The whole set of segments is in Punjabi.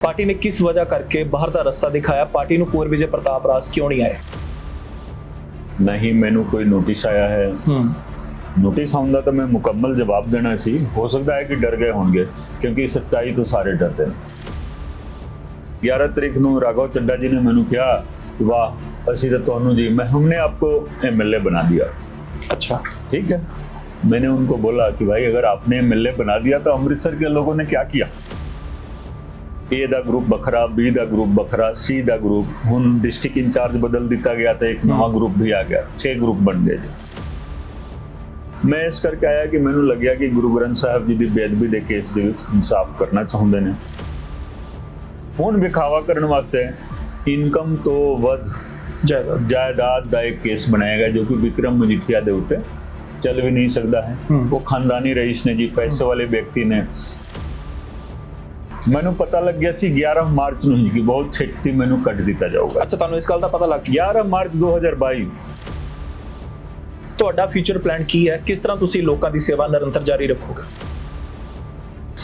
ਪਾਰਟੀ ਨੇ ਕਿਸ ਵਜ੍ਹਾ ਕਰਕੇ ਬਾਹਰ ਦਾ ਰਸਤਾ ਦਿਖਾਇਆ ਪਾਰਟੀ ਨੂੰ ਕੁੰਵਰ ਵਿਜੇ ਪ੍ਰਤਾਪ ਰਾਜ ਕਿਉਂ ਨਹੀਂ ਆਏ ਨਹੀਂ ਮੈਨੂੰ ਕੋਈ ਨੋਟਿਸ ਆਇਆ ਹੈ ਹੂੰ ਨੋਟਿਸ ਆਉਂਦਾ ਤਾਂ ਮੈਂ ਮੁਕੰਮਲ ਜਵਾਬ ਦੇਣਾ ਸੀ ਹੋ ਸਕਦਾ ਹੈ ਕਿ ਡਰ ਗਏ ਹੋਣਗੇ ਕਿਉਂਕਿ ਸੱਚਾਈ ਤੋਂ ਸਾਰੇ ਡਰਦੇ ਨੇ 11 ਤਰੀਕ ਨੂੰ ਰਾਘਵ ਚੱਡਾ ਜੀ ਨੇ ਮੈਨੂੰ ਕਿਹਾ ਕਿ ਵਾਹ ਅਸੀਂ ਤਾਂ ਤੁਹਾਨੂੰ ਜੀ मैं हमने आपको एमएलए बना दिया अच्छा ठीक है मैंने उनको बोला कि भाई अगर आपने एमएलए बना दिया तो अमृतसर के लोगों ने क्या किया ए ਦਾ ਗਰੁੱਪ ਵੱਖਰਾ ਬੀ ਦਾ ਗਰੁੱਪ ਵੱਖਰਾ ਸੀ ਦਾ ਗਰੁੱਪ ਹੁਣ ਡਿਸਟ੍ਰਿਕਟ ਇੰਚਾਰਜ ਬਦਲ ਦਿੱਤਾ ਗਿਆ ਤਾਂ ਇੱਕ ਨਵਾਂ ਗਰੁੱਪ ਵੀ ਆ ਗਿਆ। 6 ਗਰੁੱਪ ਬਣ ਗਏ ਜੀ। ਮੈਂ ਇਸ ਕਰਕੇ ਆਇਆ ਕਿ ਮੈਨੂੰ ਲੱਗਿਆ ਕਿ ਗੁਰੂ ਗ੍ਰੰਥ ਸਾਹਿਬ ਜੀ ਦੀ ਬੇਅਦਬੀ ਦੇ ਕੇਸ ਦੇ ਵਿੱਚ ਇਨਸਾਫ ਕਰਨਾ ਚਾਹੁੰਦੇ ਨੇ। ਹੁਣ ਵਿਖਾਵਾ ਕਰਨ ਵਾਸਤੇ ਇਨਕਮ ਤੋਂ ਵੱਧ ਜਾਇਦਾਦ। ਦਾ ਇੱਕ ਕੇਸ ਬਣਾਇਆ ਗਿਆ ਜੋ ਕਿ ਵਿਕਰਮ ਮਜੀਠੀਆ ਦੇ ਉੱਤੇ ਚੱਲ ਵੀ ਨਹੀਂ ਸਕਦਾ ਹੈ। ਉਹ ਖਾਨਦਾਨੀ ਰਈਸ ਨੇ ਜੀ ਪੈਸੇ ਵਾਲੇ ਵਿਅਕਤੀ ਨੇ। ਮੈਨੂੰ ਪਤਾ ਲੱਗਿਆ ਸੀ 11 ਮਾਰਚ ਨੂੰ ਹੀ ਕਿ ਬਹੁਤ ਛੇਤੀ ਮੈਨੂੰ ਕੱਢ ਦਿੱਤਾ ਜਾਊਗਾ। ਅੱਛਾ ਤੁਹਾਨੂੰ ਇਸ ਗੱਲ ਦਾ ਪਤਾ ਲੱਗ ਚੁੱਕਿਆ 11 ਮਾਰਚ 2022 ਤੁਹਾਡਾ ਫਿਊਚਰ ਪਲਾਨ ਕੀ ਹੈ? ਕਿਸ ਤਰ੍ਹਾਂ ਤੁਸੀਂ ਲੋਕਾਂ ਦੀ ਸੇਵਾ ਨਿਰੰਤਰ ਜਾਰੀ ਰੱਖੋਗੇ?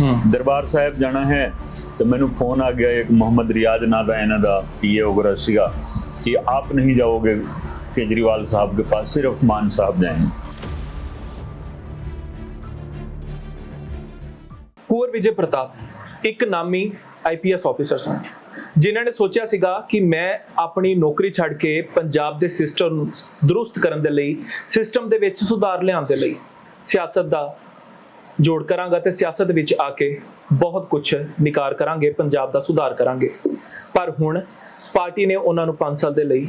ਹੂੰ। ਦਰਬਾਰ ਸਾਹਿਬ ਜਾਣਾ ਹੈ ਤੇ ਮੈਨੂੰ ਫੋਨ ਆ ਗਿਆ ਇੱਕ ਮੁਹੰਮਦ ਰਿਆਜ਼ ਨਾਂ ਦਾ ਇਹਨਾਂ ਦਾ ਪੀਏ ਵਗੈਰਾ ਸੀਗਾ ਕਿ ਆਪ ਨਹੀਂ ਜਾਓਗੇ ਕੇਜਰੀਵਾਲ ਸਾਹਿਬ ਦੇ ਪਾਸ ਸਿਰਫ ਮਾਨ ਸਾਹਿਬ ਜਾਏਂਗੇ। ਕੁਰ ਵਿਜੇ ਪ੍ਰਤਾਪ। ਇੱਕ ਨਾਮੀ ਆਈਪੀਐਸ ਆਫੀਸਰ ਸਨ ਜਿਨ੍ਹਾਂ ਨੇ ਸੋਚਿਆ ਸੀਗਾ ਕਿ ਮੈਂ ਆਪਣੀ ਨੌਕਰੀ ਛੱਡ ਕੇ ਪੰਜਾਬ ਦੇ ਸਿਸਟਮ ਨੂੰ ਦਰੁਸਤ ਕਰਨ ਦੇ ਲਈ ਸਿਸਟਮ ਦੇ ਵਿੱਚ ਸੁਧਾਰ ਲਿਆਉਣ ਦੇ ਲਈ ਸਿਆਸਤ ਦਾ ਜੋੜ ਕਰਾਂਗਾ ਤੇ ਸਿਆਸਤ ਵਿੱਚ ਆ ਕੇ ਬਹੁਤ ਕੁਝ ਨਿਕਾਰ ਕਰਾਂਗੇ, ਪੰਜਾਬ ਦਾ ਸੁਧਾਰ ਕਰਾਂਗੇ। ਪਰ ਹੁਣ ਪਾਰਟੀ ਨੇ ਉਹਨਾਂ ਨੂੰ 5 ਸਾਲ ਦੇ ਲਈ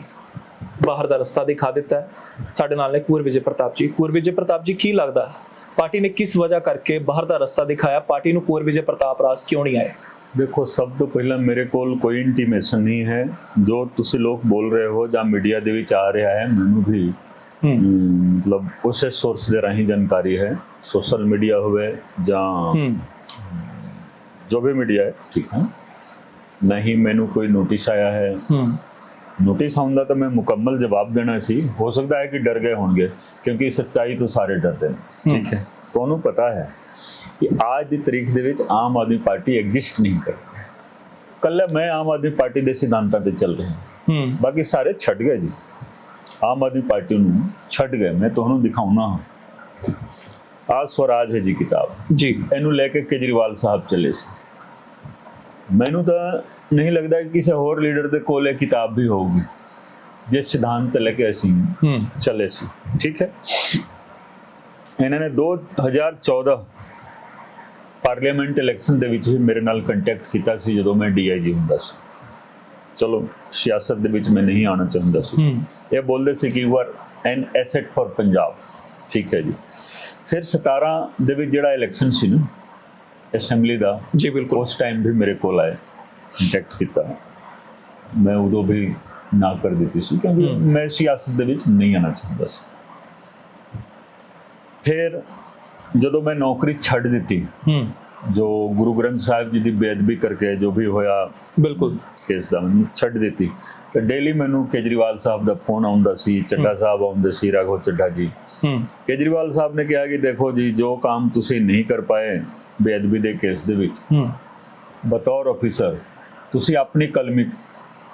ਬਾਹਰ ਦਾ ਰਸਤਾ ਦਿਖਾ ਦਿੱਤਾ। ਸਾਡੇ ਨਾਲ ਨੇ ਕੁੰਵਰ ਵਿਜੇ ਪ੍ਰਤਾਪ ਜੀ। ਕੁੰਵਰ ਵਿਜੇ ਪ੍ਰਤਾਪ ਜੀ, ਕੀ ਲੱਗਦਾ? ਪਾਰਟੀ ਨੇ ਕਿਸ ਵਜ੍ਹਾ ਕਰਕੇ ਬਾਹਰ ਦਾ ਰਸਤਾ ਦਿਖਾਇਆ? ਪਾਰਟੀ ਨੂੰ ਕੁੰਵਰ ਵਿਜੇ ਪ੍ਰਤਾਪ ਰਾਜ ਕਿਉਂ ਨਹੀਂ ਆਏ? ਦੇਖੋ ਸਭ ਤੋਂ ਪਹਿਲਾਂ ਮੇਰੇ ਕੋਲ ਕੋਈ ਇੰਟੀਮੇਸ਼ਨ ਨਹੀਂ ਹੈ। ਜੋ ਤੁਸੀਂ ਲੋਕ ਬੋਲ ਰਹੇ ਹੋ ਜਾਂ ਮੀਡੀਆ ਦੇ ਵਿੱਚ ਆ ਰਿਹਾ ਹੈ ਮੈਨੂੰ ਵੀ ਮਤਲਬ ਉਸੇ ਸੋਰਸ ਦੇ ਰਾਹੀਂ ਜਾਣਕਾਰੀ ਹੈ। ਸੋਸ਼ਲ ਮੀਡੀਆ ਹੋਵੇ ਜਾਂ ਜੋ ਵੀ ਮੀਡੀਆ ਹੈ ਠੀਕ ਹੈ। ਨਹੀਂ ਮੈਨੂੰ ਕੋਈ ਨੋਟਿਸ ਆਇਆ ਹੂੰ। ਨੋਟਿਸ ਆਉਂਦਾ ਤਾਂ ਮੈਂ ਮੁਕੰਮਲ ਜਵਾਬ ਦੇਣਾ ਸੀ। ਹੋ ਸਕਦਾ ਹੈ ਕਿ ਡਰ ਗਏ ਹੋਣਗੇ ਕਿਉਂਕਿ ਸੱਚਾਈ ਤੋਂ ਸਾਰੇ ਡਰਦੇ ਨੇ। ਠੀਕ ਹੈ। ਤੁਹਾਨੂੰ ਪਤਾ ਹੈ ਕਿ ਅੱਜ ਦੀ ਤਰੀਕ ਦੇ ਵਿੱਚ ਆਮ ਆਦਮੀ ਪਾਰਟੀ ਐਗਜ਼ਿਸਟ ਨਹੀਂ ਕਰਦੀ। ਕੱਲੇ ਮੈਂ ਆਮ ਆਦਮੀ ਪਾਰਟੀ ਦੇ ਸਿਧਾਂਤਾਂ ਤੇ ਚੱਲ ਰਿਹਾ। ਹੂੰ। ਬਾਕੀ ਸਾਰੇ ਛੱਡ ਗਏ ਜੀ। ਆਮ ਆਦਮੀ ਪਾਰਟੀ ਨੂੰ ਛੱਡ ਗਏ। ਮੈਂ ਤੁਹਾਨੂੰ ਦਿਖਾਉਣਾ। ਹਾਂ ਆ ਸਵਰਾਜ ਹੈ ਜੀ ਕਿਤਾਬ। ਜੀ। ਇਹਨੂੰ ਲੈ ਕੇ ਕੇਜਰੀਵਾਲ ਸਾਹਿਬ ਚੱਲੇ ਸੀ। ਮੈਨੂੰ ਤਾਂ ਨਹੀਂ ਲੱਗਦਾ ਕਿ ਕਿਸੇ ਹੋਰ ਲੀਡਰ ਦੇ ਕੋਲ ਇਹ ਕਿਤਾਬ ਵੀ ਹੋਊਗੀ। ਜਿਸ ਸਿਧਾਂਤ ਲੈ ਕੇ ਅਸੀਂ ਚੱਲੇ ਸੀ। ਠੀਕ ਹੈ? ਇਹਨਾਂ ਨੇ 2014 ਪਾਰਲੀਮੈਂਟ ਇਲੈਕਸ਼ਨ ਦੇ ਵਿੱਚ ਵੀ ਮੇਰੇ ਨਾਲ ਕੰਟੈਕਟ ਕੀਤਾ ਸੀ ਜਦੋਂ ਮੈਂ ਡੀਆਈਜੀ ਹੁੰਦਾ ਸੀ। ਚਲੋ ਸਿਆਸਤ ਦੇ ਵਿੱਚ ਮੈਂ ਨਹੀਂ ਆਉਣਾ ਚਾਹੁੰਦਾ ਸੀ। ਇਹ ਬੋਲਦੇ ਸੀ ਕਿ you are an asset for Punjab ਠੀਕ ਹੈ ਜੀ। ਫਿਰ 17 ਦੇ ਵਿੱਚ ਜਿਹੜਾ ਇਲੈਕਸ਼ਨ ਸੀ ਨਾ ਅਸੈਂਬਲੀ ਦਾ ਜੀ ਬਿਲਕੁਲ। ਉਸ ਟਾਈਮ ਵੀ ਮੇਰੇ ਕੋਲ ਆਏ ਕੰਟੈਕਟ ਕੀਤਾ। ਮੈਂ ਉਦੋਂ ਵੀ ਨਾ ਕਰ ਦਿੱਤੀ ਸੀ ਕਿਉਂਕਿ। ਮੈਂ ਸਿਆਸਤ ਦੇ ਵਿੱਚ ਨਹੀਂ ਆਣਾ ਚਾਹੁੰਦਾ ਸੀ। ਫਿਰ ਜਦੋਂ ਮੈਂ ਨੌਕਰੀ ਛੱਡ ਦਿੱਤੀ ਹੂੰ। ਜੋ ਗੁਰੂ ਗ੍ਰੰਥ ਸਾਹਿਬ ਜੀ ਦੀ ਬੇਅਦਬੀ ਕਰਕੇ ਜੋ ਵੀ ਹੋਇਆ ਬਿਲਕੁਲ। ਕੇਸ ਦਾ ਮੈਨੂੰ ਛੱਡ ਦਿੱਤੀ ਤੇ ਡੇਲੀ ਮੈਨੂੰ ਕੇਜਰੀਵਾਲ ਸਾਹਿਬ ਦਾ ਫੋਨ ਆਉਂਦਾ ਸੀ ਚੱਡਾ ਸਾਹਿਬ ਆਉਂਦੇ ਸੀ ਰਾਘਵ ਚੱਡਾ ਜੀ। ਹੂੰ। ਕੇਜਰੀਵਾਲ ਸਾਹਿਬ ਨੇ ਕਿਹਾ ਕਿ ਦੇਖੋ ਜੀ ਜੋ ਕੰਮ ਤੁਸੀਂ ਨਹੀਂ ਕਰ ਪਾਏ ਬੇਅਦਬੀ ਦੇ ਕੇਸ ਦੇ ਵਿੱਚ। ਹੂੰ। ਬਤੌਰ ਅਫੀਸਰ ਤੁਸੀਂ ਆਪਣੀ ਕਲਮੀ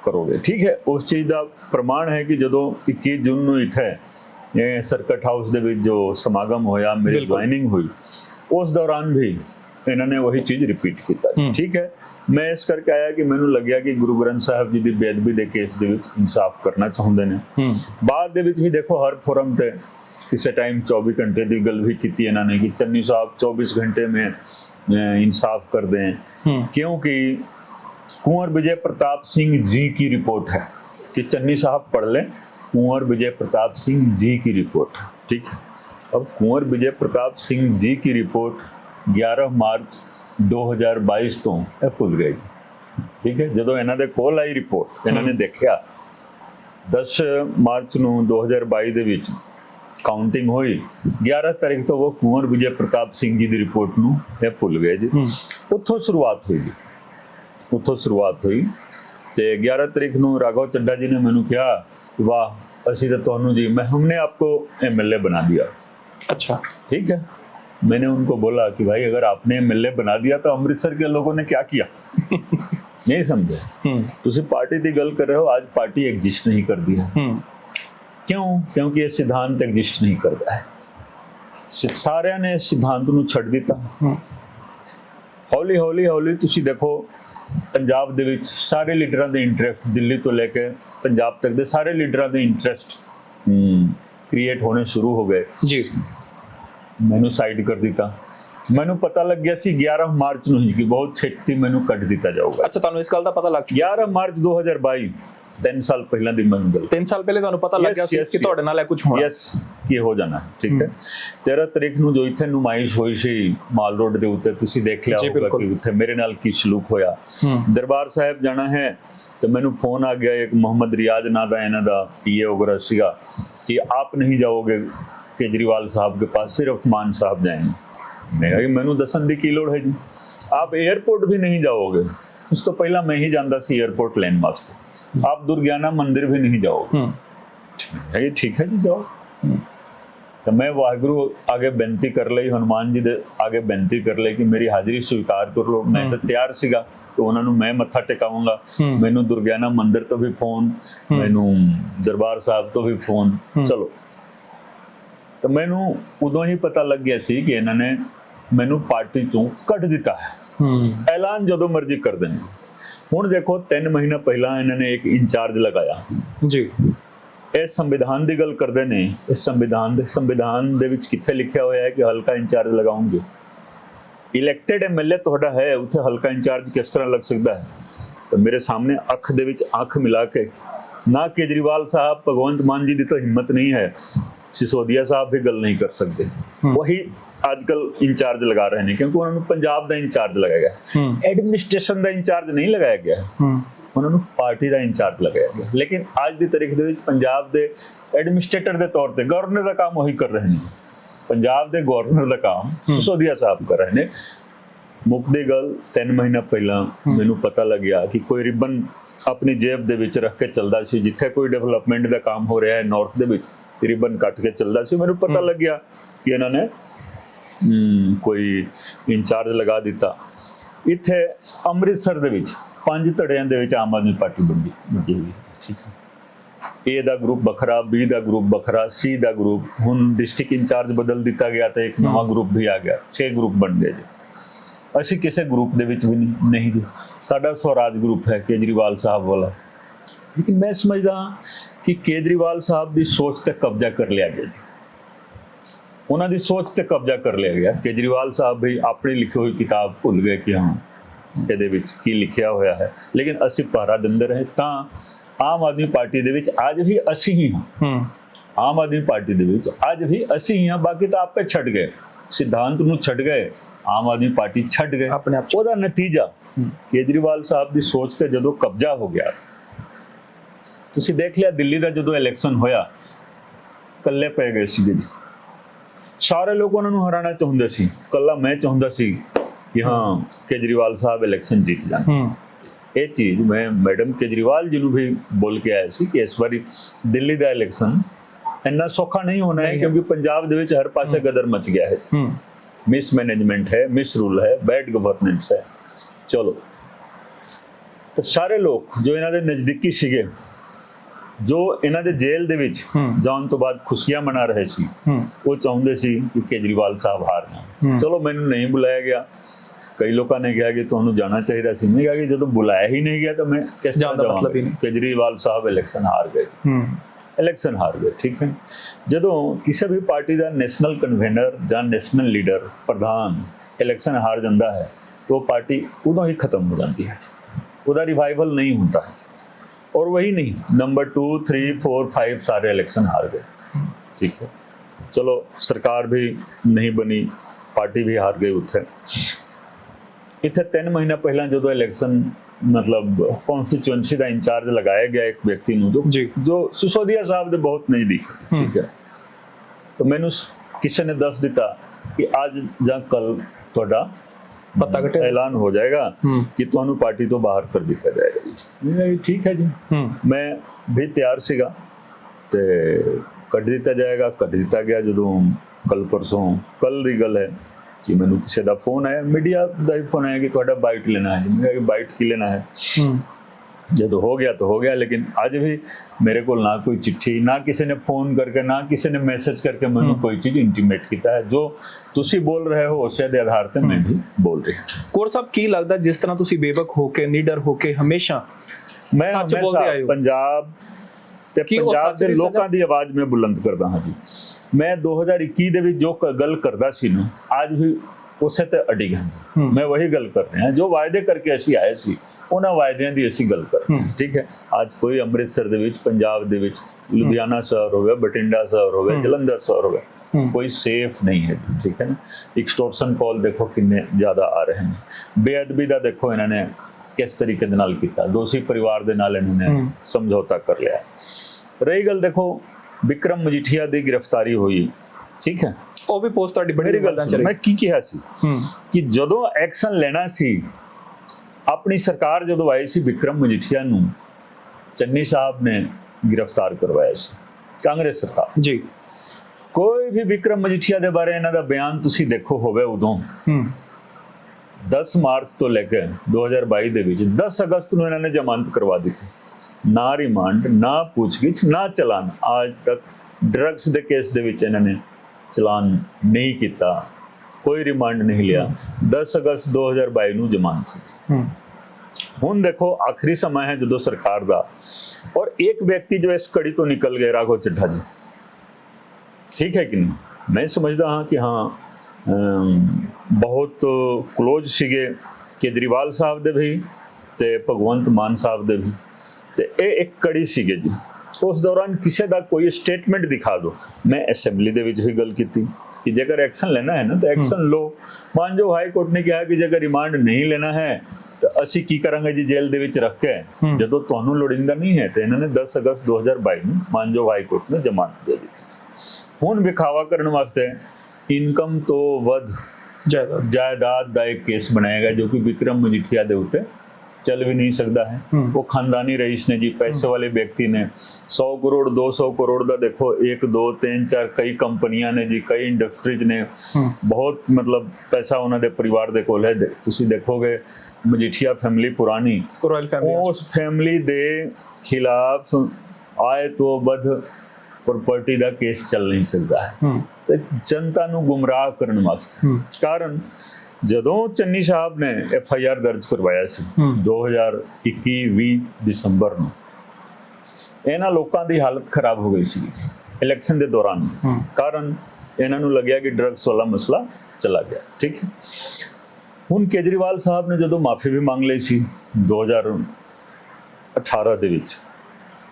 ਕਰੋਗੇ। ਠੀਕ ਹੈ ਉਸ ਚੀਜ਼ ਦਾ ਪ੍ਰਮਾਣ ਹੈ ਕਿ ਜਦੋਂ 21 ਜੂਨ ਨੂੰ ਇੱਥੇ ਇਹ ਸਰਕਟ ਹਾਊਸ ਦੇ ਵਿੱਚ ਜੋ ਸਮਾਗਮ ਹੋਇਆ ਮੇਰੀ। ਜੁਆਇਨਿੰਗ ਹੋਈ ਉਸ ਦੌਰਾਨ ਵੀ ਇਹਨਾਂ ਨੇ ਉਹੀ ਚੀਜ਼ ਰਿਪੀਟ ਕੀਤਾ। ਠੀਕ ਹੈ ਮੈਂ ਇਸ ਕਰਕੇ ਆਇਆ ਕਿ ਮੈਨੂੰ ਲੱਗਿਆ ਕਿ ਗੁਰੂ ਗ੍ਰੰਥ ਸਾਹਿਬ ਜੀ ਦੀ ਬੇਅਦਬੀ ਦੇ ਕੇਸ ਦੇ ਵਿੱਚ ਇਨਸਾਫ ਕਰਨਾ ਚਾਹੁੰਦੇ ਨੇ। ਬਾਅਦ ਦੇ ਵਿੱਚ ਵੀ ਦੇਖੋ ਹਰ ਫੋਰਮ ਤੇ ਕਿਸੇ ਟਾਈਮ 24 ਘੰਟੇ ਦੀ ਗੱਲ ਵੀ ਕੀਤੀ ਇਹਨਾਂ ਨੇ ਕਿ ਚੰਨੀ ਸਾਹਿਬ 24 घंटे में अ, इंसाफ कर दें ਹੂੰ क्योंकि कुंवर विजय प्रताप सिंह जी की रिपोर्ट है कि चन्नी साहब पढ़ लें कुंवर विजय प्रताप सिंह जी की रिपोर्ट ठीक है अब कुंवर विजय प्रताप सिंह जी की रिपोर्ट 11 ਮਾਰਚ 2022 ਤੋਂ ਇਹ ਭੁੱਲ ਗਏ ਠੀਕ ਹੈ ਜਦੋਂ ਇਹਨਾਂ ਦੇ ਕੋਲ ਆਈ ਰਿਪੋਰਟ ਇਹਨਾਂ ਨੇ ਦੇਖਿਆ 10 ਮਾਰਚ ਨੂੰ 2022 ਦੇ ਵਿੱਚ ਕਾਊਂਟਿੰਗ ਹੋਈ 11 ਤਾਰੀਖ ਤੋਂ ਉਹ ਕੁੰਵਰ ਵਿਜੇ ਪ੍ਰਤਾਪ ਸਿੰਘ ਜੀ ਦੀ ਰਿਪੋਰਟ ਨੂੰ ਇਹ ਭੁੱਲ ਗਏ ਜੀ ਹੂੰ ਉੱਥੋਂ ਸ਼ੁਰੂਆਤ ਹੋਈ ਜੀ ਉੱਥੋਂ ਸ਼ੁਰੂਆਤ ਹੋਈ ਤੇ 11 ਤਾਰੀਖ ਨੂੰ ਰਾਘਵ ਚੱਡਾ ਜੀ ਨੇ ਮੈਨੂੰ ਕਿਹਾ ਕਿ ਵਾਹ ਅਸੀਂ ਤਾਂ ਤੁਹਾਨੂੰ ਜੀ ਮੈਂ हमने आपको एमएलए बना दिया अच्छा ठीक है मैंने उनको बोला कि भाई अगर आपने एमएलए बना दिया तो अमृतसर के लोगों ने क्या किया ਨਹੀਂ ਸਮਝੇ ਹੂੰ ਤੁਸੀਂ ਪਾਰਟੀ ਦੀ ਗੱਲ ਕਰ ਰਹੇ ਹੋ ਅੱਜ ਪਾਰਟੀ ਐਗਜ਼ਿਸਟ ਨਹੀਂ ਕਰਦੀ ਹੈ ਹੂੰ ਕਿਉਂ? ਕਿਉਂਕਿ ਇਹ ਸਿਧਾਂਤ ਐਗਜ਼ਿਸਟ ਨਹੀਂ ਕਰਦਾ ਹੈ। ਸਾਰਿਆਂ ਨੇ ਸਿਧਾਂਤ ਨੂੰ ਛੱਡ ਦਿੱਤਾ। ਹੌਲੀ ਹੌਲੀ ਹੌਲੀ ਤੁਸੀਂ ਦੇਖੋ ਪੰਜਾਬ ਦੇ ਵਿੱਚ ਸਾਰੇ ਲੀਡਰਾਂ ਦੇ ਇੰਟਰਸਟ ਦਿੱਲੀ ਤੋਂ ਲੈ ਕੇ ਪੰਜਾਬ ਤੱਕ ਦੇ ਸਾਰੇ ਲੀਡਰਾਂ ਦੇ ਇੰਟਰਸਟ ਕ੍ਰੀਏਟ ਹੋਣੇ ਸ਼ੁਰੂ ਹੋ ਗਏ। ਜੀ। ਮੈਨੂੰ ਸਾਈਡ ਕਰ ਦਿੱਤਾ। ਮੈਨੂੰ ਪਤਾ ਲੱਗ ਗਿਆ ਸੀ 11 ਮਾਰਚ ਨੂੰ ਹੀ ਕਿ ਬਹੁਤ ਛੇਤੀ ਮੈਨੂੰ ਕੱਢ ਦਿੱਤਾ ਜਾਊਗਾ। ਅੱਛਾ ਤੁਹਾਨੂੰ ਇਸ ਗੱਲ ਦਾ ਪਤਾ ਲੱਗ ਚੁੱਕਿਆ 11 ਮਾਰਚ 2022 3 ਸਾਲ ਪਹਿਲਾਂ ਦੀ ਮੰਗਲ 3 ਸਾਲ ਪਹਿਲੇ ਤੁਹਾਨੂੰ ਪਤਾ ਲੱਗਿਆ ਸੀ ਕਿ ਤੁਹਾਡੇ ਨਾਲ ਇਹ ਕੁਝ ਹੋਣਾ। ਯੈਸ ਇਹ ਹੋ ਜਾਣਾ ਠੀਕ ਹੈ। 13 ਤਰੀਕ ਨੂੰ ਜੋ ਇੱਥੇ ਨੁਮਾਇਸ਼ ਹੋਈ ਸੀ ਮਾਲ ਰੋਡ ਦੇ ਉੱਤੇ ਤੁਸੀਂ ਦੇਖ ਲਿਆ ਹੋਗਾ ਕਿ ਉੱਥੇ ਮੇਰੇ ਨਾਲ ਕੀ ਸਲੂਕ ਹੋਇਆ। ਦਰਬਾਰ ਸਾਹਿਬ ਜਾਣਾ ਹੈ ਤੇ ਮੈਨੂੰ ਫੋਨ ਆ ਗਿਆ ਇੱਕ ਮੁਹੰਮਦ ਰਿਆਜ਼ ਨਾਂ ਦਾ ਇਹਨਾਂ ਦਾ ਪੀਏ ਵਗੈਰਾ ਸੀਗਾ ਕਿ ਆਪ ਨਹੀਂ ਜਾਓਗੇ ਕੇਜਰੀਵਾਲ ਸਾਹਿਬ ਦੇ ਪਾਸ ਸਿਰਫ ਮਾਨ ਸਾਹਿਬ ਜਾਏਂਗੇ। ਮੈਂ ਕਿਹਾ ਮੈਨੂੰ ਦੱਸਣ ਦੀ ਕੀ ਲੋੜ ਹੈ ਜੀ? ਆਪ 에ਅਰਪੋਰਟ ਵੀ ਨਹੀਂ ਜਾਓਗੇ। ਉਸ ਤੋਂ ਪਹਿਲਾਂ ਮੈਂ ਹੀ ਜਾਂਦਾ ਸੀ 에ਅਰਪੋਰਟ ਲੈਣ ਵਾਸਤੇ। ਆਪ ਦੁਰਗਿਆਨਾ ਮੰਦਿਰ ਵੀ ਨਹੀਂ ਜਾਓਗੇ। ਹੂੰ। ਠੀਕ ਹੈ ਜੀ ਜਾਓ। ਤਾਂ ਮੈਂ ਵਾਹਿਗੁਰੂ ਅੱਗੇ ਬੇਨਤੀ ਕਰ ਲਈ ਹਨੂਮਾਨ ਜੀ ਦੇ ਅੱਗੇ ਬੇਨਤੀ ਕਰ ਲਈ ਕਿ ਮੇਰੀ ਹਾਜ਼ਰੀ ਸਵੀਕਾਰ ਕਰ ਲਓ। ਮੈਂ ਤਾਂ ਤਿਆਰ ਸੀਗਾ ਕਿ ਉਹਨਾਂ ਨੂੰ ਮੈਂ ਮੱਥਾ ਟਿਕਾਉਂਗਾ। ਮੈਨੂੰ ਦੁਰਗਿਆਨਾ ਮੰਦਿਰ ਤੋਂ ਵੀ ਫੋਨ ਮੈਨੂੰ ਦਰਬਾਰ ਸਾਹਿਬ ਤੋਂ ਵੀ ਫੋਨ। ਚਲੋ। ਤਾਂ ਮੈਨੂੰ ਉਦੋਂ ਹੀ ਪਤਾ ਲੱਗ ਗਿਆ ਸੀ ਕਿ ਇਹਨਾਂ ਨੇ ਮੈਨੂੰ ਪਾਰਟੀ ਚੋਂ ਕੱਢ ਦਿੱਤਾ ਹੈ। ਹੂੰ। ਐਲਾਨ ਜਦੋਂ ਮਰਜ਼ੀ ਕਰ ਦੇਣ। ਹੁਣ ਦੇਖੋ 3 ਮਹੀਨਾ ਪਹਿਲਾਂ ਇਹਨਾਂ ਨੇ ਇੱਕ ਇੰਚਾਰਜ ਲਗਾਇਆ। ਜੀ। ਇਹ ਸੰਵਿਧਾਨ ਦੀ ਗੱਲ ਕਰਦੇ ਨੇ ਇਸ ਸੰਵਿਧਾਨ ਦੇ ਸੰਵਿਧਾਨ ਦੇ ਵਿੱਚ ਕਿੱਥੇ ਲਿਖਿਆ ਹੋਇਆ ਹੈ ਕਿ ਹਲਕਾ ਇੰਚਾਰਜ ਲਗਾਉਂਗੇ ਇਲੈਕਟਿਡ ਐਮਐਲਏ ਤੁਹਾਡਾ ਹੈ ਉੱਥੇ ਹਲਕਾ ਇੰਚਾਰਜ ਕਿਸ ਤਰ੍ਹਾਂ ਲੱਗ ਸਕਦਾ ਹੈ? ਤਾਂ ਮੇਰੇ ਸਾਹਮਣੇ ਅੱਖ ਦੇ ਵਿੱਚ ਅੱਖ ਮਿਲਾ ਕੇ ਨਾ ਕੇਜਰੀਵਾਲ ਸਾਹਿਬ ਭਗਵੰਤ ਮਾਨ ਜੀ ਦੀ ਤਾਂ ਹਿੰਮਤ ਨਹੀਂ ਹੈ। ਸਿਸੋਦੀਆ ਸਾਹਿਬ ਵੀ ਗੱਲ ਨਹੀਂ ਕਰ ਸਕਦੇ। ਵਹੀ ਅੱਜਕੱਲ ਇੰਚਾਰਜ ਲਗਾ ਰਹੇ ਨੇ ਕਿਉਂਕਿ ਉਹਨਾਂ ਨੂੰ ਪੰਜਾਬ ਦਾ ਇੰਚਾਰਜ ਲਗਾਇਆ ਗਿਆ। ਐਡਮਿਨਿਸਟ੍ਰੇਸ਼ਨ ਦਾ ਇੰਚਾਰਜ ਨਹੀਂ ਲਗਾਇਆ ਗਿਆ। ਉਹਨਾਂ ਨੂੰ ਪਾਰਟੀ ਦਾ ਇੰਚਾਰਜ ਲਗਾਇਆ ਗਿਆ। ਲੇਕਿਨ ਅੱਜ ਦੀ ਤਾਰੀਖ ਦੇ ਵਿੱਚ ਪੰਜਾਬ ਦੇ ਐਡਮਿਨਿਸਟ੍ਰੇਟਰ ਦੇ ਤੌਰ ਤੇ ਗਵਰਨਰ ਦਾ ਕੰਮ ਉਹੀ ਕਰ ਰਹੇ ਨੇ। ਪੰਜਾਬ ਦੇ ਗਵਰਨਰ ਦਾ ਕੰਮ ਸਿਸੋਦੀਆ ਸਾਹਿਬ ਕਰ ਰਹੇ ਨੇ। ਮੁੱਕਦੀ ਗੱਲ 3 ਮਹੀਨਾ ਪਹਿਲਾਂ ਮੈਨੂੰ ਪਤਾ ਲੱਗਿਆ ਕਿ ਕੋਈ ਰਿਬਨ ਆਪਣੀ ਜੇਬ ਦੇ ਵਿੱਚ ਰੱਖ ਕੇ ਚੱਲਦਾ ਸੀ ਜਿੱਥੇ ਕੋਈ ਡਿਵੈਲਪਮੈਂਟ ਦਾ ਕੰਮ ਹੋ ਰਿਹਾ ਹੈ ਨਾਰਥ ਦੇ ਵਿੱਚ। ਰਿਬਨ ਕੱਟ ਕੇ ਚੱਲਦਾ ਸੀ। ਮੈਨੂੰ ਪਤਾ ਲੱਗਿਆ ਕਿ ਇਹਨਾਂ ਨੇ ਕੋਈ ਇੰਚਾਰਜ ਲਗਾ ਦਿੱਤਾ। ਇੱਥੇ ਅੰਮ੍ਰਿਤਸਰ ਦੇ ਵਿੱਚ ਪੰਜ ਧੜਿਆਂ ਦੇ ਵਿੱਚ ਆਮ ਆਦਮੀ ਪਾਰਟੀ ਬਣੀ ਬਣੀ ਠੀਕ ਹੈ। ਏ ਦਾ ਗਰੁੱਪ ਵੱਖਰਾ ਬੀ ਦਾ ਗਰੁੱਪ ਵੱਖਰਾ ਸੀ ਦਾ ਗਰੁੱਪ ਹੁਣ ਡਿਸਟ੍ਰਿਕਟ ਇੰਚਾਰਜ ਬਦਲ ਦਿੱਤਾ ਗਿਆ ਤੇ ਇੱਕ ਨਵਾਂ ਗਰੁੱਪ ਵੀ ਆ ਗਿਆ। 6 ਗਰੁੱਪ ਬਣ ਗਏ ਜੀ। ਅਸੀਂ ਕਿਸੇ ਗਰੁੱਪ ਦੇ ਵਿੱਚ ਵੀ ਨਹੀਂ ਨਹੀਂ ਜੀ। ਸਾਡਾ ਸਵਰਾਜ ਗਰੁੱਪ ਹੈ ਕੇਜਰੀਵਾਲ ਸਾਹਿਬ ਵਾਲਾ। ਲੇਕਿਨ ਮੈਂ ਸਮਝਦਾ ਕਿ ਕੇਜਰੀਵਾਲ ਸਾਹਿਬ ਦੀ ਸੋਚ ਤੇ ਕਬਜ਼ਾ ਕਰ ਲਿਆ ਗਿਆ ਜੀ। ਉਹਨਾਂ ਦੀ ਸੋਚ ਤੇ ਕਬਜ਼ਾ ਕਰ ਲਿਆ ਗਿਆ। ਕੇਜਰੀਵਾਲ ਸਾਹਿਬ ਵੀ ਆਪਣੀ ਲਿਖੀ ਹੋਈ ਕਿਤਾਬ ਭੁੱਲ ਗਏ ਕਿ ਹਾਂ ਇਹਦੇ ਵਿੱਚ ਕੀ ਲਿਖਿਆ ਹੋਇਆ ਹੈ। ਲੇਕਿਨ ਅਸੀਂ ਭਾਰਾ ਦਿੰਦੇ ਰਹੇ ਤਾਂ ਆਮ ਆਦਮੀ ਪਾਰਟੀ ਦੇ ਵਿੱਚ ਅੱਜ ਵੀ ਅਸੀਂ ਹੀ ਹਾਂ। ਹੂੰ। ਆਮ ਆਦਮੀ ਪਾਰਟੀ ਦੇ ਵਿੱਚ ਅੱਜ ਵੀ ਅਸੀਂ ਹੀ ਹਾਂ ਬਾਕੀ ਤਾਂ ਆਪੇ ਛੱਡ ਗਏ। ਸਿਧਾਂਤ ਨੂੰ ਛੱਡ ਗਏ ਆਮ ਆਦਮੀ ਪਾਰਟੀ ਛੱਡ ਗਏ। ਆਪਣੇ। ਉਹਦਾ ਨਤੀਜਾ ਕੇਜਰੀਵਾਲ ਸਾਹਿਬ ਦੀ ਸੋਚ ਤੇ ਜਦੋਂ ਕਬਜ਼ਾ ਹੋ ਗਿਆ ਤੁਸੀਂ ਦੇਖ ਲਿਆ ਦਿੱਲੀ ਦਾ ਜਦੋਂ ਇਲੈਕਸ਼ਨ ਹੋਇਆ ਕੱਲੇ ਪੈ ਗਏ ਸੀਗੇ ਜੀ। ਸਾਰੇ ਲੋਕ ਉਹਨਾਂ ਨੂੰ ਹਰਾਣਾ ਚਾਹੁੰਦੇ ਸੀ। ਕੱਲਾ ਮੈਂ ਚਾਹੁੰਦਾ ਸੀ ਕਿ ਹਾਂ ਕੇਜਰੀਵਾਲ ਸਾਹਿਬ ਇਲੈਕਸ਼ਨ ਜਿੱਤ ਜਾਣ। ਇਹ ਚੀਜ਼ ਮੈਂ ਮੈਡਮ ਕੇਜਰੀਵਾਲ ਜੀ ਨੂੰ ਵੀ ਬੋਲ ਕੇ ਆਇਆ ਸੀ ਕਿ ਇਸ ਵਾਰੀ ਦਿੱਲੀ ਦਾ ਇਲੈਕਸ਼ਨ ਇੰਨਾ ਸੌਖਾ ਨਹੀਂ ਹੋਣਾ ਹੈ। ਕਿਉਂਕਿ ਪੰਜਾਬ ਦੇ ਵਿੱਚ ਹਰ ਪਾਸੇ ਗਦਰ ਮਚ ਗਿਆ ਹੈ। ਮਿਸ ਮੈਨੇਜमेंट ਹੈ ਮਿਸ ਰੂਲ ਹੈ ਬੈਡ ਗਵਰਨੈਂਸ ਹੈ। ਚਲੋ। ਤਾਂ ਸਾਰੇ ਲੋਕ ਜੋ ਇਹਨਾਂ ਦੇ ਨਜ਼ਦੀਕੀ ਸੀਗੇ ਜੋ ਇਹਨਾਂ ਦੇ ਜੇਲ੍ਹ ਦੇ ਵਿੱਚ। ਜਾਣ ਤੋਂ ਬਾਅਦ ਖੁਸ਼ੀਆਂ ਮਨਾ ਰਹੇ ਸੀ ਉਹ ਚਾਹੁੰਦੇ ਸੀ ਕਿ ਕੇਜਰੀਵਾਲ ਸਾਹਿਬ ਹਾਰ। ਜਾਣ। ਚਲੋ ਮੈਨੂੰ ਨਹੀਂ ਬੁਲਾਇਆ ਗਿਆ। ਕਈ ਲੋਕਾਂ ਨੇ ਕਿਹਾ ਕਿ ਤੁਹਾਨੂੰ ਜਾਣਾ ਚਾਹੀਦਾ ਸੀ। ਮੈਂ ਕਿਹਾ ਕਿ ਜਦੋਂ ਬੁਲਾਇਆ ਹੀ ਨਹੀਂ ਗਿਆ ਤਾਂ ਮੈਂ ਕਿਸ ਤਰ੍ਹਾਂ ਦਾ ਮਤਲਬ ਹੀ ਜਾਵਾਂਗਾ ਨਹੀਂ। ਕੇਜਰੀਵਾਲ ਸਾਹਿਬ ਇਲੈਕਸ਼ਨ ਹਾਰ ਗਏ। ਇਲੈਕਸ਼ਨ ਹਾਰ ਗਏ ਠੀਕ ਹੈ। ਜਦੋਂ ਕਿਸੇ ਵੀ ਪਾਰਟੀ ਦਾ ਨੈਸ਼ਨਲ ਕਨਵੀਨਰ ਜਾਂ ਨੈਸ਼ਨਲ ਲੀਡਰ ਪ੍ਰਧਾਨ ਇਲੈਕਸ਼ਨ ਹਾਰ ਜਾਂਦਾ ਹੈ ਤਾਂ ਉਹ ਪਾਰਟੀ ਉਦੋਂ ਹੀ ਖਤਮ ਹੋ ਜਾਂਦੀ ਹੈ। ਉਹਦਾ ਰਿਵਾਈਵਲ ਨਹੀਂ ਹੁੰਦਾ। ਹੈ ਔਰ ਵਹੀ ਨਹੀਂ ਨੰਬਰ 2 3 4 5 ਸਾਰੇ ਇਲੈਕਸ਼ਨ ਹਾਰ ਗਏ ਠੀਕ ਹੈ ਚਲੋ ਸਰਕਾਰ ਵੀ ਨਹੀਂ ਬਣੀ ਪਾਰਟੀ ਵੀ ਹਾਰ ਗਈ ਉੱਥੇ ਇੱਥੇ 3 ਮਹੀਨਾ ਪਹਿਲਾਂ ਜਦੋਂ ਇਲੈਕਸ਼ਨ ਮਤਲਬ ਕਨਸਟੀਚੁਐਂਸੀ ਦਾ ਇੰਚਾਰਜ ਲਗਾਇਆ ਗਿਆ ਇੱਕ ਵਿਅਕਤੀ ਨੂੰ ਜੋ ਜੀ ਸਿਸੋਦੀਆ ਸਾਹਿਬ ਦੇ ਬਹੁਤ ਨਜ਼ਦੀਕ ਠੀਕ ਹੈ ਤਾਂ ਮੈਨੂੰ ਕਿਸੇ ਨੇ ਦੱਸ ਦਿੱਤਾ ਕਿ ਅੱਜ ਜਾਂ ਕੱਲ ਤੁਹਾਡਾ ਪੱਤਾ ਕੱਟਿਆ ਐਲਾਨ ਹੋ ਜਾਏਗਾ ਕਿ ਤੁਹਾਨੂੰ ਪਾਰਟੀ ਤੋਂ ਬਾਹਰ ਕਰ ਦਿੱਤਾ ਜਾਏਗਾ। ਜੀ ਮੈਂ ਠੀਕ ਹੈ ਜੀ। ਮੈਂ ਵੀ ਤਿਆਰ ਸੀਗਾ ਤੇ ਕੱਢ ਦਿੱਤਾ ਜਾਏਗਾ। ਕੱਢ ਦਿੱਤਾ ਗਿਆ ਜਦੋਂ ਕੱਲ ਪਰਸੋਂ। ਕੱਲ ਦੀ ਗੱਲ ਹੈ ਕਿ ਮੈਨੂੰ ਕਿਸੇ ਦਾ ਫੋਨ ਆਇਆ। ਮੀਡੀਆ ਦਾ ਹੀ ਫੋਨ ਆਇਆ ਕਿ ਤੁਹਾਡਾ ਬਾਈਟ ਲੈਣਾ ਹੈ। ਮੈਂ ਕਿਹਾ ਕਿ ਬਾਈਟ ਕੀ ਲੈਣਾ ਹੂੰ। ਜਦੋਂ ਹੋ ਗਿਆ ਤਾਂ ਹੋ ਗਿਆ ਲੇਕਿਨ ਅੱਜ ਵੀ ਮੇਰੇ ਕੋਲ ਨਾ ਕੋਈ ਚਿੱਠੀ ਨਾ ਕਿਸੇ ਨੇ ਫੋਨ ਕਰਕੇ ਨਾ ਕਿਸੇ ਨੇ ਮੈਸੇਜ ਕਰਕੇ ਮੈਨੂੰ ਕੋਈ ਚੀਜ਼ ਇੰਟੀਮੇਟ ਕੀਤਾ ਹੈ। ਜੋ ਤੁਸੀਂ ਬੋਲ ਰਹੇ ਹੋ ਉਸੇ ਦੇ ਆਧਾਰ ਤੇ ਮੈਂ ਵੀ ਬੋਲ ਰਿਹਾ ਕੋਰ ਸਾਹਿਬ ਕੀ ਲੱਗਦਾ ਜਿਸ ਤਰ੍ਹਾਂ ਤੁਸੀਂ ਬੇਬਕ ਹੋ ਕੇ ਨਿਡਰ ਹੋ ਕੇ ਹਮੇਸ਼ਾ ਮੈਂ ਸੱਚ ਬੋਲਦੇ ਹੋ। ਪੰਜਾਬ ਤੇ ਪੰਜਾਬ ਦੇ ਲੋਕਾਂ ਦੀ ਆਵਾਜ਼ ਮੈਂ ਬੁਲੰਦ ਕਰਦਾ ਹਾਂ ਜੀ। ਮੈਂ 2021 ਦੇ ਵਿੱਚ ਜੋ ਗੱਲ ਕਰਦਾ ਸੀ ਨਾ ਅੱਜ ਵੀ ਉਸੇ ਤੇ ਅਡਿਗ ਹਾਂ। ਮੈਂ ਵਹੀ ਗੱਲ ਕਰ ਰਿਹਾ ਜੋ ਵਾਅਦੇ ਕਰਕੇ ਅਸੀਂ ਆਏ ਸੀ ਉਹਨਾਂ ਵਾਅਦਿਆਂ ਦੀ ਅਸੀਂ ਗੱਲ ਕਰ। ਠੀਕ ਹੈ ਅੱਜ ਕੋਈ ਅੰਮ੍ਰਿਤਸਰ ਦੇ ਵਿੱਚ ਪੰਜਾਬ ਦੇ ਵਿੱਚ ਲੁਧਿਆਣਾ ਸ਼ਹਿਰ ਹੋਵੇ ਬਠਿੰਡਾ ਸ਼ਹਿਰ ਹੋਵੇ ਹੂੰ। ਜਲੰਧਰ ਸ਼ਹਿਰ ਹੋਵੇ। ਕੋਈ ਸੇਫ ਨਹੀਂ ਹੈ ਠੀਕ ਹੈ ਨਾ ਐਕਸਟੋਰਸ਼ਨ ਕਾਲ ਦੇਖੋ ਕਿੰਨੇ ਜ਼ਿਆਦਾ ਆ ਰਹੇ ਨੇ ਬੇਅਦਬੀ ਦਾ ਦੇਖੋ ਇਹਨਾਂ ਨੇ ਕਿਸ ਤਰੀਕੇ ਦੇ ਨਾਲ ਕੀਤਾ ਦੋਸ਼ੀ ਪਰਿਵਾਰ ਦੇ ਨਾਲ ਇਹਨਾਂ ਨੇ। ਸਮਝੌਤਾ ਕਰ ਲਿਆ ਰਹੀ ਗੱਲ ਦੇਖੋ ਵਿਕਰਮ ਮਜੀਠੀਆ ਦੀ ਗ੍ਰਿਫਤਾਰੀ ਹੋਈ ਠੀਕ ਹੈ ਉਹ ਵੀ ਪੋਸਟ ਤੁਹਾਡੀ ਬੜੀ ਗੱਲ ਚੱਲੀ ਮੈਂ ਕੀ ਕਿਹਾ ਸੀ? ਕਿ ਜਦੋਂ ਐਕਸ਼ਨ ਲੈਣਾ ਸੀ ਆਪਣੀ ਸਰਕਾਰ ਜਦੋਂ ਆਈ ਸੀ ਵਿਕਰਮ ਮਜੀਠੀਆ ਨੂੰ ਚੰਨੀ ਸਾਹਿਬ ਨੇ ਗ੍ਰਿਫਤਾਰ ਕਰਵਾਇਆ ਸੀ ਕਾਂਗਰਸ ਸਰਕਾਰ। ਜੀ। ਕੋਈ ਵੀ ਵਿਕਰਮ ਮਜੀਠੀਆ ਦੇ ਬਾਰੇ ਇਹਨਾਂ ਦਾ ਬਿਆਨ ਤੁਸੀਂ ਦੇਖੋ ਹੋਵੇ ਉਦੋਂ। ਹੂੰ। 10 ਮਾਰਚ ਤੋਂ ਲੈ ਕੇ 2022 ਦੇ ਵਿੱਚ 10 ਅਗਸਤ ਨੂੰ ਇਹਨਾਂ ਨੇ ਜ਼ਮਾਨਤ ਕਰਵਾ ਦਿੱਤੀ। ਨਾ ਰਿਮਾਂਡ ਨਾ ਪੁੱਛਗਿੱਛ ਨਾ ਚਲਾਨ। ਅੱਜ ਤੱਕ ਡਰੱਗਸ ਦੇ ਕੇਸ ਦੇ ਵਿੱਚ ਇਹਨਾਂ ਨੇ ਚਲਾਨ ਨਹੀਂ ਕੀਤਾ ਕੋਈ ਰਿਮਾਂਡ ਨਹੀਂ ਲਿਆ। 10 ਅਗਸਤ 2022 ਨੂੰ ਜ਼ਮਾਨਤ ਸੀ। ਹੂੰ। ਹੁਣ ਦੇਖੋ ਆਖਰੀ ਸਮਾਂ ਹੈ ਜਦੋਂ ਸਰਕਾਰ ਦਾ। ਔਰ ਇੱਕ ਵਿਅਕਤੀ ਜੋ ਇਸ ਕੜੀ ਤੋਂ ਨਿਕਲ ਗਏ ਰਾਘਵ ਚੱਠਾ ਜੀ। ਠੀਕ ਹੈ ਕਿ ਨਹੀਂ? ਮੈਂ ਸਮਝਦਾ ਹਾਂ ਕਿ ਹਾਂ ਬਹੁਤ ক্লোਜ਼ ਸੀਗੇ ਕੇਜਰੀਵਾਲ ਸਾਹਿਬ ਦੇ ਵੀ ਤੇ ਭਗਵੰਤ ਮਾਨ ਸਾਹਿਬ ਦੇ ਵੀ। ਤੇ ਇਹ ਇੱਕ ਕੜੀ ਸੀਗੇ ਜੀ। ਉਸ ਦੌਰਾਨ ਕਿਸੇ ਦਾ ਕੋਈ ਸਟੇਟਮੈਂਟ ਦਿਖਾ ਦਿਓ। ਮੈਂ ਅਸੈਂਬਲੀ ਦੇ ਵਿੱਚ ਵੀ ਗੱਲ ਕੀਤੀ ਕਿ ਜੇਕਰ ਐਕਸ਼ਨ ਲੈਣਾ ਹੈ ਨਾ ਤਾਂ ਐਕਸ਼ਨ ਲਓ। ਮਾਨਜੋ ਹਾਈ ਕੋਰਟ ਨੇ ਕਿਹਾ ਕਿ ਜੇਕਰ ਰਿਮਾਂਡ ਨਹੀਂ ਲੈਣਾ ਹੈ ਤਾਂ ਅਸੀਂ ਕੀ ਕਰਾਂਗੇ ਜੀ ਜੇਲ੍ਹ ਦੇ ਵਿੱਚ ਰੱਖ ਕੇ। ਜਦੋਂ ਤੁਹਾਨੂੰ ਲੋੜਿੰਦਾ ਨਹੀਂ ਹੈ ਤੇ ਇਹਨਾਂ ਨੇ 10 ਅਗਸਤ 2022 ਨੂੰ ਮਾਨਜੋ ਹਾਈ ਕੋਰਟ ਨੇ ਜ਼ਮਾਨਤ ਦੇ ਦਿੱਤੀ। ਹੁਣ ਵਿਖਾਵਾ ਕਰਨ ਵਾਸਤੇ ਇਨਕਮ ਤੋਂ ਵੱਧ ਜਾਇਦਾਦ। ਦਾ ਇੱਕ ਕੇਸ ਬਣਾਇਆ ਗਿਆ ਜੋ ਕਿ ਵਿਕਰਮ ਮਜੀਠੀਆ ਦੇ ਉੱਤੇ ਚੱਲ ਵੀ ਨਹੀਂ ਸਕਦਾ ਹੈ। ਹੂੰ। ਉਹ ਖਾਨਦਾਨੀ ਰਈਸ ਨੇ ਜੀ ਪੈਸੇ ਵਾਲੇ ਵਿਅਕਤੀ ਨੇ। 100 ਕਰੋੜ 200 ਕਰੋੜ ਦਾ ਦੇਖੋ 1 2 3 4 ਕਈ ਕੰਪਨੀਆਂ ਨੇ ਜੀ ਕਈ ਇੰਡਸਟਰੀਜ਼ ਨੇ। ਬਹੁਤ ਮਤਲਬ ਪੈਸਾ ਉਹਨਾਂ ਦੇ ਪਰਿਵਾਰ ਦੇ ਕੋਲ ਹੈ। ਤੁਸੀਂ ਦੇਖੋਗੇ ਮਜੀਠੀਆ ਫੈਮਿਲੀ ਪੁਰਾਣੀ। ਰਾਇਲ ਫੈਮਿਲੀ ਉਸ ਫੈਮਿਲੀ ਦੇ ਖਿਲਾਫ ਆਏ ਤੋਂ ਵੱਧ ਪ੍ਰਾਪਰਟੀ ਦਾ ਕੇਸ ਚੱਲ ਨਹੀਂ ਸਕਦਾ। ਹੈ। ਤੇ ਜਨਤਾ ਨੂੰ ਗੁੰਮਰਾਹ ਕਰਨ ਵਾਸਤੇ। ਕਾਰਨ ਜਦੋਂ ਚੰਨੀ ਸਾਹਿਬ ਨੇ ਐਫ ਆਈ ਆਰ ਦਰਜ ਕਰਵਾਇਆ ਸੀ ਹੂੰ। 2021 20 ਦਸੰਬਰ ਨੂੰ ਇਹਨਾਂ ਲੋਕਾਂ ਦੀ ਹਾਲਤ ਖਰਾਬ ਹੋ ਗਈ ਸੀ ਇਲੈਕਸ਼ਨ ਦੇ ਦੌਰਾਨ। ਕਾਰਨ ਇਹਨਾਂ ਨੂੰ ਲੱਗਿਆ ਕਿ ਡਰੱਗਸ ਵਾਲਾ ਮਸਲਾ ਚਲਾ ਗਿਆ ਠੀਕ ਹੈ। ਹੁਣ ਕੇਜਰੀਵਾਲ ਸਾਹਿਬ ਨੇ ਜਦੋਂ ਮਾਫੀ ਵੀ ਮੰਗ ਲਈ ਸੀ 2018 ਦੇ ਵਿੱਚ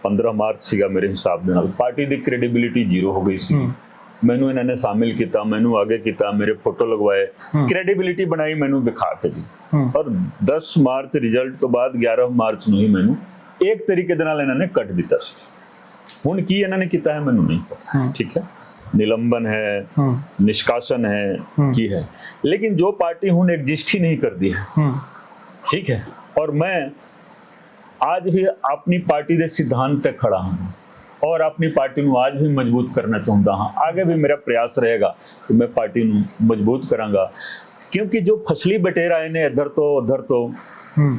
15 ਮਾਰਚ ਸੀਗਾ ਮੇਰੇ ਹਿਸਾਬ ਦੇ ਨਾਲ ਪਾਰਟੀ ਦੀ ਕ੍ਰੈਡੀਬਿਲਿਟੀ ਜ਼ੀਰੋ ਹੋ ਗਈ ਸੀ। ਮੈਨੂੰ ਇਹਨਾਂ ਨੇ ਸ਼ਾਮਿਲ ਕੀਤਾ ਮੈਨੂੰ ਅੱਗੇ ਕੀਤਾ ਮੇਰੇ ਫੋਟੋ ਲਗਵਾਏ। ਕ੍ਰੈਡੀਬਿਲਿਟੀ ਬਣਾਈ ਮੈਨੂੰ ਦਿਖਾ ਕੇ ਜੀ। ਔਰ 10 ਮਾਰਚ ਰਿਜ਼ਲਟ ਤੋਂ ਬਾਅਦ 11 ਮਾਰਚ ਨੂੰ ਹੀ ਮੈਨੂੰ ਇੱਕ ਤਰੀਕੇ ਦੇ ਨਾਲ ਇਹਨਾਂ ਨੇ ਕੱਟ ਦਿੱਤਾ ਸੀ। ਹੁਣ ਕੀ ਇਹਨਾਂ ਨੇ ਕੀਤਾ ਹੈ ਮੈਨੂੰ ਨਹੀਂ ਪਤਾ। ਠੀਕ ਹੈ? निलंबन है निष्कासन है की है लेकिन जो पार्टी हूं एग्जिस्ट ही नहीं कर दी है ठीक है और मैं आज भी अपनी पार्टी के सिद्धांत तक खड़ा हूं ਔਰ ਆਪਣੀ ਪਾਰਟੀ ਨੂੰ ਅੱਜ ਵੀ ਮਜ਼ਬੂਤ ਕਰਨਾ ਚਾਹੁੰਦਾ ਹਾਂ। ਅੱਗੇ ਵੀ ਮੇਰਾ ਪ੍ਰਯਾਸ ਰਹੇਗਾ ਕਿ ਮੈਂ ਪਾਰਟੀ ਨੂੰ ਮਜ਼ਬੂਤ ਕਰਾਂਗਾ। ਕਿਉਂਕਿ ਜੋ ਫਸਲੀ ਬਟੇਰ ਆਏ ਨੇ ਇੱਧਰ ਤੋਂ ਉੱਧਰ ਤੋਂ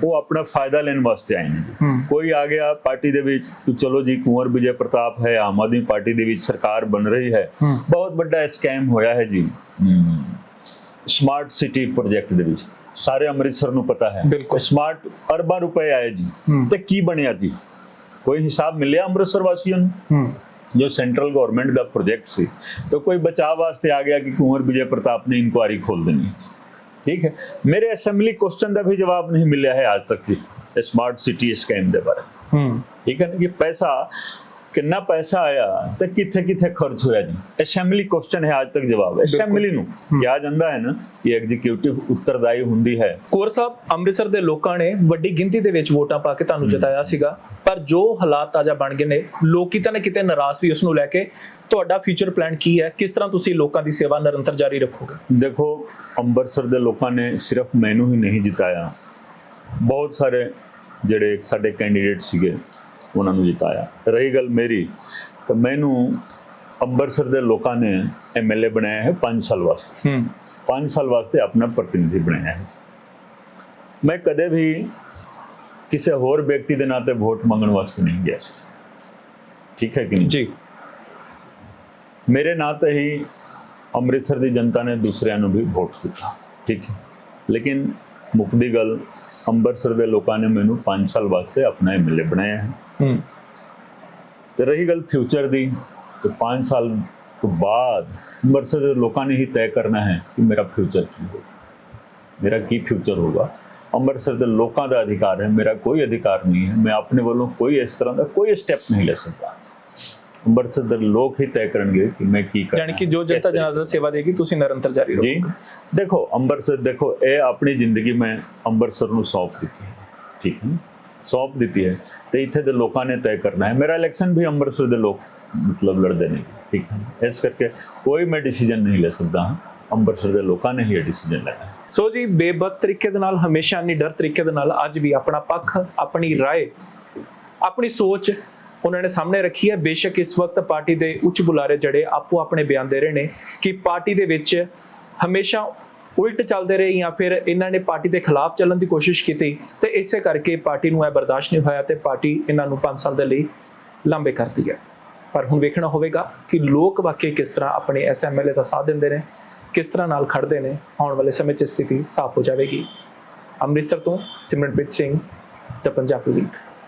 ਉਹ ਆਪਣਾ ਫਾਇਦਾ ਲੈਣ ਵਾਸਤੇ ਆਏ ਨੇ। ਕੋਈ ਆ ਗਿਆ ਪਾਰਟੀ ਦੇ ਵਿੱਚ ਕਿ ਚਲੋ ਜੀ ਕੁੰਵਰ ਵਿਜੇ ਪ੍ਰਤਾਪ ਹੈ ਆਮ ਆਦਮੀ ਪਾਰਟੀ ਦੇ ਵਿੱਚ ਸਰਕਾਰ ਬਣ ਰਹੀ ਹੈ। ਬਹੁਤ ਵੱਡਾ ਸਕੈਮ ਹੋਇਆ ਹੈ ਜੀ। ਸਮਾਰਟ ਸਿਟੀ ਪ੍ਰੋਜੈਕਟ ਦੇ ਵਿੱਚ। ਸਾਰੇ ਅੰਮ੍ਰਿਤਸਰ ਨੂੰ ਪਤਾ ਹੈ। ਸਮਾਰਟ ਅਰਬਾਂ ਰੁਪਏ ਆਏ ਜੀ। ਤੇ ਕੀ ਬਣਿਆ ਜੀ? ਕੋਈ ਹਿਸਾਬ ਮਿਲਿਆ ਅੰਮ੍ਰਿਤਸਰ ਵਾਸੀਆਂ ਨੂੰ? ਹੂੰ। ਜੋ ਸੈਂਟਰਲ ਗਵਰਨਮੈਂਟ ਦਾ ਪ੍ਰੋਜੈਕਟ ਸੀ। ਤਾਂ ਕੋਈ ਬਚਾਅ ਵਾਸਤੇ ਆ ਗਿਆ ਕਿ ਕੁੰਵਰ ਵਿਜੇ ਪ੍ਰਤਾਪ ਨੇ ਇਨਕੁਆਰੀ ਖੋਲ ਦੇਣੀ? ਠੀਕ ਹੈ। ਮੇਰੇ ਅਸੈਂਬਲੀ ਕੁਐਸਚਨ ਦਾ ਵੀ ਜਵਾਬ ਨਹੀਂ ਮਿਲਿਆ ਹੈ ਅੱਜ ਤੱਕ ਜੀ ਸਮਾਰਟ ਸਿਟੀ ਸਕੈਮ ਦੇ ਬਾਰੇ। ਹੂੰ। ਠੀਕ ਹੈ ਨਾ ਕਿ ਪੈਸਾ ਕਿੰਨਾ ਪੈਸਾ ਆਇਆ ਤੇ ਕਿੱਥੇ ਕਿੱਥੇ ਖਰਚ ਹੋਇਆ ਜੀ? ਅਸੈਂਬਲੀ ਕੁਐਸਚਨ ਹੈ ਅੱਜ ਤੱਕ ਜਵਾਬ। ਅਸੈਂਬਲੀ ਨੂੰ ਕਿਹਾ ਜਾਂਦਾ ਹੈ ਨਾ ਕਿ ਐਗਜ਼ੀਕਿਊਟਿਵ ਉੱਤਰਦਾਈ ਹੁੰਦੀ ਹੈ। ਕੋਰ ਸਾਹਿਬ ਅੰਮ੍ਰਿਤਸਰ ਦੇ ਲੋਕਾਂ ਨੇ ਵੱਡੀ ਗਿਣਤੀ ਦੇ ਵਿੱਚ ਵੋਟਾਂ ਪਾ ਕੇ ਤੁਹਾਨੂੰ ਜਿਤਾਇਆ ਸੀਗਾ। ਪਰ ਜੋ ਹਾਲਾਤ ਤਾਜ਼ਾ ਬਣ ਗਏ ਨੇ ਲੋਕ ਕਿਤੇ ਨਾ ਕਿਤੇ ਨਾਰਾਜ਼ ਵੀ ਉਸ ਨੂੰ ਲੈ ਕੇ। ਤੁਹਾਡਾ ਫਿਊਚਰ ਪਲਾਨ ਕੀ ਹੈ? ਕਿਸ ਤਰ੍ਹਾਂ ਤੁਸੀਂ ਲੋਕਾਂ ਦੀ ਸੇਵਾ ਨਿਰੰਤਰ ਜਾਰੀ ਰੱਖੋਗੇ? ਦੇਖੋ ਅੰਮ੍ਰਿਤਸਰ ਦੇ ਲੋਕਾਂ ਨੇ ਸਿਰਫ ਮੈਨੂੰ ਹੀ ਨਹੀਂ ਜਿਤਾਇਆ। ਬਹੁਤ ਸਾਰੇ ਜਿਹੜੇ ਸਾਡੇ ਕੈਂਡੀਡੇਟ ਸੀਗੇ ਉਹਨਾਂ ਨੂੰ ਜਿਤਾਇਆ। ਰਹੀ ਗੱਲ ਮੇਰੀ ਤਾਂ ਮੈਨੂੰ ਅੰਮ੍ਰਿਤਸਰ ਦੇ ਲੋਕਾਂ ਨੇ ਐਮਐਲਏ ਬਣਾਇਆ ਹੈ 5 ਸਾਲ ਵਾਸਤੇ। ਹੂੰ। 5 ਸਾਲ ਵਾਸਤੇ ਆਪਣਾ ਪ੍ਰਤੀਨਿਧੀ ਬਣਾਇਆ ਹੈ। ਮੈਂ ਕਦੇ ਵੀ ਕਿਸੇ ਹੋਰ ਵਿਅਕਤੀ ਦੇ ਨਾਂ ਤੇ ਵੋਟ ਮੰਗਣ ਵਾਸਤੇ ਨਹੀਂ ਗਿਆ ਸੀ। ਠੀਕ ਹੈ ਕਿ ਨਹੀਂ? ਜੀ। ਮੇਰੇ ਨਾਂ ਤੇ ਹੀ ਅੰਮ੍ਰਿਤਸਰ ਦੀ ਜਨਤਾ ਨੇ ਦੂਸਰਿਆਂ ਨੂੰ ਵੀ ਵੋਟ ਦਿੱਤਾ। ਠੀਕ ਹੈ। ਲੇਕਿਨ ਮੁੱਕਦੀ ਗੱਲ ਅੰਮ੍ਰਿਤਸਰ ਦੇ ਲੋਕਾਂ ਨੇ ਮੈਨੂੰ 5 ਸਾਲ ਵਾਸਤੇ ਆਪਣਾ ਐਮਐਲਏ ਬਣਾਇਆ ਹੈ। ਹੂੰ। ਤੇ ਰਹੀ ਗੱਲ ਫਿਊਚਰ ਦੀ ਤੇ 5 ਸਾਲ ਤੋਂ ਬਾਅਦ ਅੰਮ੍ਰਿਤਸਰ ਦੇ ਲੋਕਾਂ ਨੇ ਹੀ ਤੈਅ ਕਰਨਾ ਹੈ ਕਿ ਮੇਰਾ ਫਿਊਚਰ ਕੀ ਹੋਗਾ ਮੇਰਾ ਕੀ ਫਿਊਚਰ ਹੋਗਾ ਅੰਮ੍ਰਿਤਸਰ ਦੇ ਲੋਕਾਂ ਦਾ ਅਧਿਕਾਰ ਹੈ ਮੇਰਾ ਕੋਈ ਅਧਿਕਾਰ ਨਹੀਂ ਹੈ ਮੈਂ ਆਪਣੇ ਵੱਲੋਂ ਕੋਈ ਇਸ ਤਰ੍ਹਾਂ ਦਾ ਕੋਈ ਸਟੈਪ ਨਹੀਂ ਲੈ ਸਕਦਾ। ਅੰਮ੍ਰਿਤਸਰ ਦੇ ਲੋਕ ਹੀ ਤੈਅ ਕਰਨਗੇ ਕਿ ਮੈਂ ਕੀ ਕਰਨਾ ਯਾਨੀ ਕਿ ਜੋ ਜਨਤਾ ਜਨਾਰਦਨ ਸੇਵਾ ਦੇਗੀ ਤੁਸੀਂ ਨਿਰੰਤਰ ਜਾਰੀ ਜੀ। ਰਹੋਗੇ। ਦੇਖੋ ਅੰਮ੍ਰਿਤਸਰ ਦੇਖੋ ਇਹ ਆਪਣੀ ਜ਼ਿੰਦਗੀ ਮੈਂ ਅੰਮ੍ਰਿਤਸਰ ਨੂੰ ਸੌਂਪ ਦਿੱਤੀ ਹੈ। ਠੀਕ ਹੈ? ਸੌਂਪ ਦਿੱਤੀ ਹੈ ਤੇ ਇੱਥੇ ਦੇ ਲੋਕਾਂ ਨੇ ਤੈਅ ਕਰਨਾ ਹੈ ਮੇਰਾ ਇਲੈਕਸ਼ਨ ਵੀ ਅੰਮ੍ਰਿਤਸਰ ਦੇ ਲੋਕ ਮਤਲਬ ਲੜਦੇ ਨੇ ਠੀਕ ਹੈ ਇਸ ਕਰਕੇ ਕੋਈ ਮੈਂ ਡਿਸੀਜਨ ਨਹੀਂ ਲੈ ਸਕਦਾ ਹਾਂ ਅੰਮ੍ਰਿਤਸਰ ਦੇ ਲੋਕਾਂ ਨੇ ਹੀ ਇਹ ਡਿਸੀਜਨ ਲੈਣਾ ਹੈ ਸੋ ਜੀ ਬੇਬਕ ਤਰੀਕੇ ਦੇ ਨਾਲ ਹਮੇਸ਼ਾ ਨਿਡਰ ਤਰੀਕੇ ਦੇ ਨਾਲ ਅੱਜ ਵੀ ਆਪਣਾ ਪੱਖ ਆਪਣੀ رائے ਆਪਣੀ ਸੋਚ ਉਹਨਾਂ ਨੇ ਸਾਹਮਣੇ ਰੱਖੀ ਹੈ ਬੇਸ਼ੱਕ ਇਸ ਵਕਤ ਪਾਰਟੀ ਦੇ ਉੱਚ ਬੁਲਾਰੇ ਜਿਹੜੇ ਆਪੋ ਆਪਣੇ ਬਿਆਨ ਦੇ ਰਹੇ ਨੇ ਕਿ ਪਾਰਟੀ ਦੇ ਵਿੱਚ ਹਮੇਸ਼ਾ ਉਲਟ ਚੱਲਦੇ ਰਹੇ ਜਾਂ ਫਿਰ ਇਹਨਾਂ ਨੇ ਪਾਰਟੀ ਦੇ ਖਿਲਾਫ ਚੱਲਣ ਦੀ ਕੋਸ਼ਿਸ਼ ਕੀਤੀ ਤੇ ਇਸੇ ਕਰਕੇ ਪਾਰਟੀ ਨੂੰ ਇਹ ਬਰਦਾਸ਼ਤ ਨਹੀਂ ਹੋਇਆ ਤੇ ਪਾਰਟੀ ਇਹਨਾਂ ਨੂੰ 5 ਸਾਲ ਦੇ ਲਈ ਲਾਂਬੇ ਕਰਦੀ ਹੈ। ਪਰ ਹੁਣ ਵੇਖਣਾ ਹੋਵੇਗਾ ਕਿ ਲੋਕ ਵਾਕਈ ਕਿਸ ਤਰ੍ਹਾਂ ਆਪਣੇ ਐਸਐਮਐਲਏ ਦਾ ਸਾਥ ਦਿੰਦੇ ਨੇ, ਕਿਸ ਤਰ੍ਹਾਂ ਨਾਲ ਖੜਦੇ ਨੇ, ਆਉਣ ਵਾਲੇ ਸਮੇਂ 'ਚ ਸਥਿਤੀ ਸਾਫ਼ ਹੋ ਜਾਵੇਗੀ। ਅੰਮ੍ਰਿਤਸਰ ਤੋਂ ਸਿਮਰਨਪ੍ਰੀਤ ਸਿੰਘ, ਦਾ ਪੰਜਾਬੀ ਲੀਗ